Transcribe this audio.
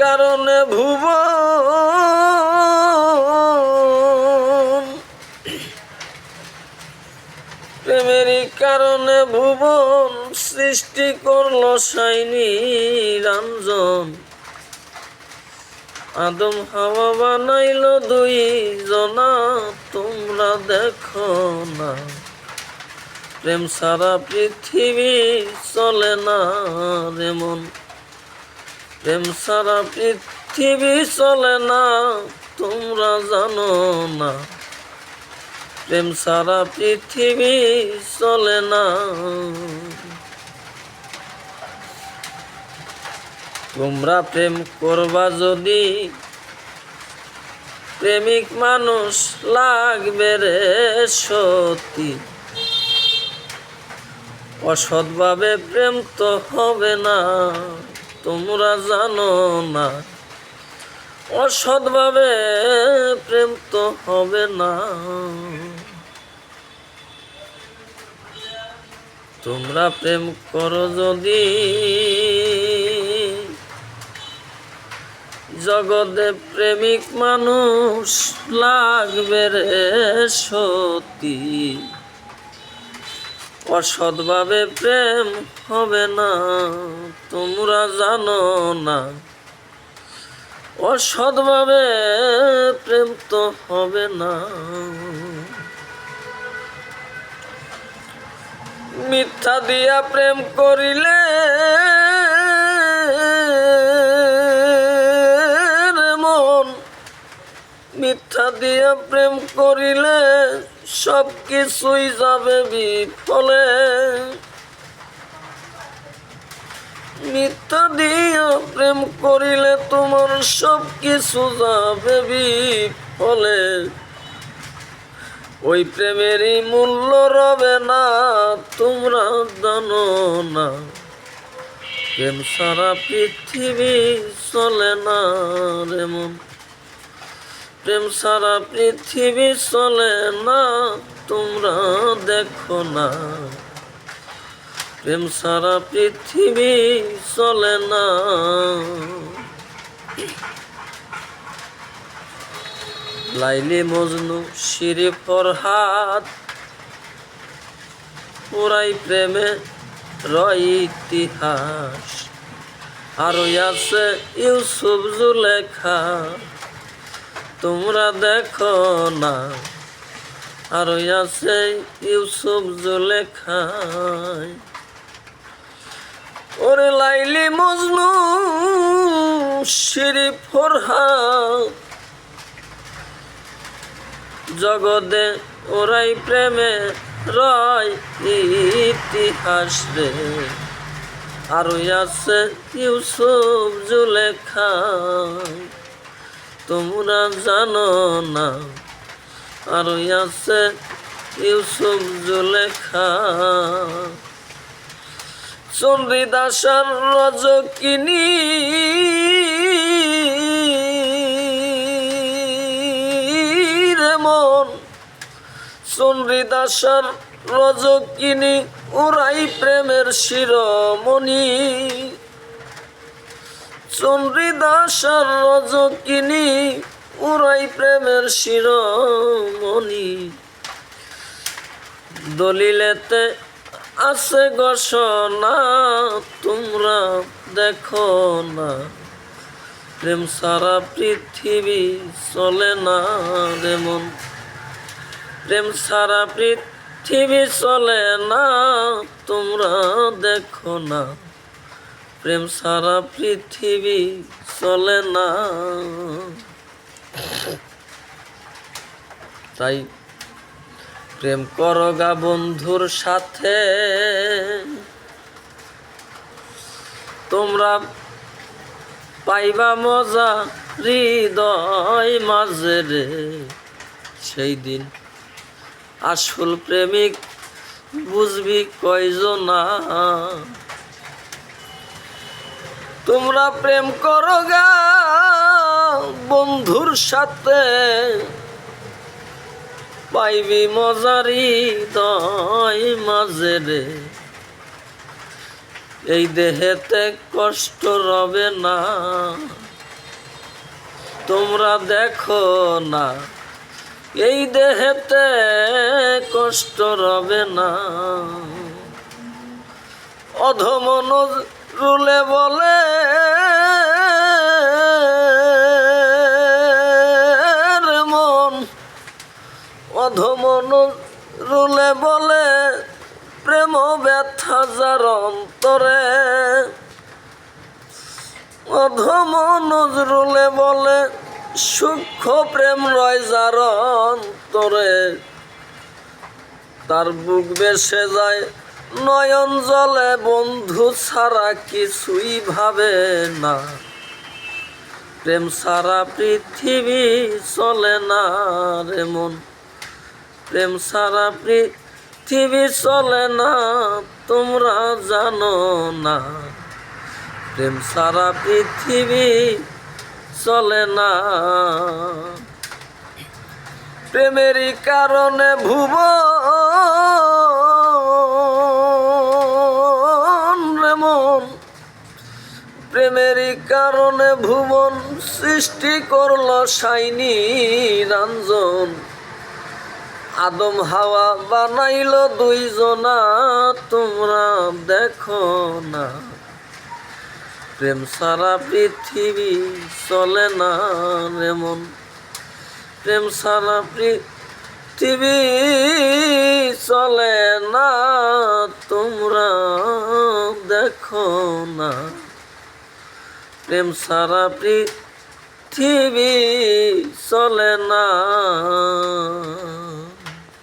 কারণে ভুবন। প্রেমেরই কারণে ভুবন সৃষ্টি করল সাইনি রঞ্জন আদম হাওয়া বানাইলো দুই জনা, তোমরা দেখো না। প্রেম সারা পৃথিবী চলে না রেমন প্রেম সারা পৃথিবী চলে না, তোমরা জানো না। প্রেম সারা পৃথিবী চলে না। তোমরা প্রেম করবা যদি, প্রেমিক মানুষ লাগবে রে সত্যি অসৎভাবে প্রেম তো হবে না। তোমরা জানো না, অসৎভাবে প্রেম তো হবে না। তোমরা প্রেম করো যদি জগতে প্রেমিক মানুষ লাগবে রে সত্যি অসৎভাবে প্রেম হবে না, তোমরা জানো না। অসৎভাবে প্রেম তো হবে না। মিথ্যা দিয়া প্রেম করিলে মন, মিথ্যা দিয়া প্রেম করিলে সব কিছুই যাবে বিফলে। মিথ্যা দিয়া প্রেম করিলে তোমার সব কিছু যাবে বিফলে। ওই প্রেমেরই মূল্য রবে না, তোমরা জানো না। প্রেম সারা পৃথিবী চলে না রে মন। প্রেম সারা পৃথিবী চলে না, তোমরা দেখো না। প্রেম সারা পৃথিবী চলে না। লাইলি মজনু, শিরি ফরহাদ। পুরাই প্রেমে রয় ইতিহাস। আরও আছে ইউসুফ জুলেখা। তোমরা দেখো না। আরও আছে ইউসুফ জুলেখা ওরে লাইলি মজনু, শিরি ফরহাদ। জগতে ওরাই প্রেমে রয় ইতিহাস রে। আরও আছে ইউসুফ জুলেখা তোমরা জানো না। আরও আছে ইউসুফ জুলেখা। চন্দ্রিদাসার রজকিনী। মন, চন্দ্রিদাসার রজকিনী, উড়াই প্রেমের শিরমণি। চন্দ্রিদাসার রজকিনী, উড়াই প্রেমের শিরমণি। দলিলেতে আছে ঘোষণা, তোমরা দেখো না। প্রেম সারা পৃথিবী চলে না রেমন প্রেম সারা পৃথিবী চলে না, তোমরা দেখো না। প্রেম সারা পৃথিবী চলে না। তাই প্রেম করগা বন্ধুর সাথে। তোমরা পাইবা মজা হৃদয় মাঝে রে সেই দিন আসল প্রেমিক বুঝবি কয়জনা। তোমরা প্রেম করো গা বন্ধুর সাথে। পাইবি মজারি দয় মাঝে রে। এই দেহেতে কষ্ট রবে না। তোমরা দেখো না, এই দেহেতে কষ্ট রবে না। অধমন রুলে বলে মন। অধমন রুলে বলে প্রেম ব্যথা যার অন্তরে। অধম নজরুলে বলে সূক্ষ্ম প্রেম রয় যার অন্তরে। তার বুক বেসে যায় নয়ন জলে বন্ধু ছাড়া কিছুই ভাবে না। প্রেম সারা পৃথিবী চলে না রে মন। প্রেম সারা পৃথিবী চলে না, তোমরা জানো না। প্রেম সারা পৃথিবী চলে না। প্রেমেরই কারণে ভুব প্রেমেরই কারণে ভুবন সৃষ্টি করল সাইনি রঞ্জন। আদম হাওয়া বানাইল দুইজনা, তোমরা দেখো না। প্রেম সারা পৃথিবী চলে না রেমন প্রেম সারা পৃথিবী চলে না, তোমরা দেখো না। প্রেম সারা পৃথিবী চলে না।